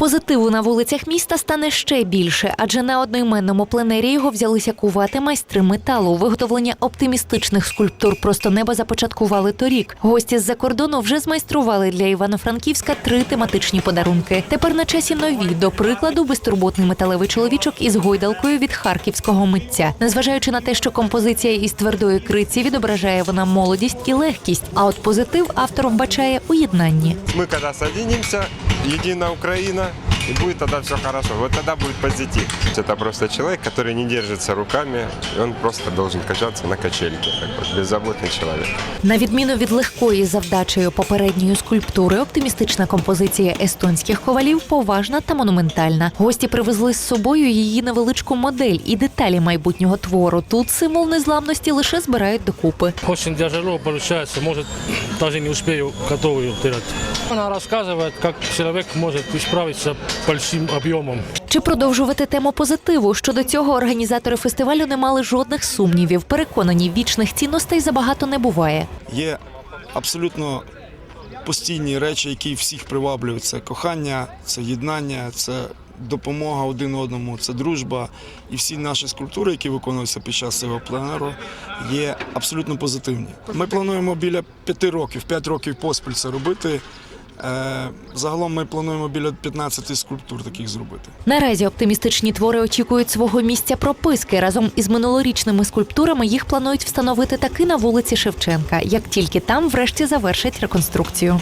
Позитиву на вулицях міста стане ще більше, адже на одноіменному пленері його взялися кувати майстри металу. Виготовлення оптимістичних скульптур просто неба започаткували торік. Гості з-за кордону вже змайстрували для Івано-Франківська три тематичні подарунки. Тепер на часі нові. До прикладу, безтурботний металевий чоловічок із гойдалкою від харківського митця. Незважаючи на те, що композиція із твердої криці відображає вона молодість і легкість. А от позитив автор вбачає у єднанні. Мы когда соединимся, единая Украина, и будет тогда все хорошо. Вот тогда будет позитив. Это просто человек, который не держится руками, и он просто должен качаться на качельке. Так вот, беззаботный человек. На відміну від легкої завдачею попередньої скульптури, оптимістична композиція естонських ковалів поважна та монументальна. Гості привезли з собою її невеличку модель і деталі майбутнього твору. Тут символ незламності лише збирають докупи. Очень тяжело получается, может даже не успею готовую делать. Она рассказывает, как человек может справиться с большим объемом. Чи продовжувати тему позитиву? Щодо цього організатори фестивалю не мали жодних сумнівів. Переконані, вічних цінностей забагато не буває. Є абсолютно постійні речі, які всіх приваблюють. Це кохання, це єднання, це допомога один одному, це дружба. І всі наші скульптури, які виконуються під час цього пленеру, є абсолютно позитивні. Ми плануємо біля п'яти років, п'ять років поспіль це робити. Е, Загалом ми плануємо біля 15 скульптур таких зробити. Наразі оптимістичні твори очікують свого місця прописки. Разом із минулорічними скульптурами їх планують встановити таки на вулиці Шевченка, як тільки там врешті завершать реконструкцію.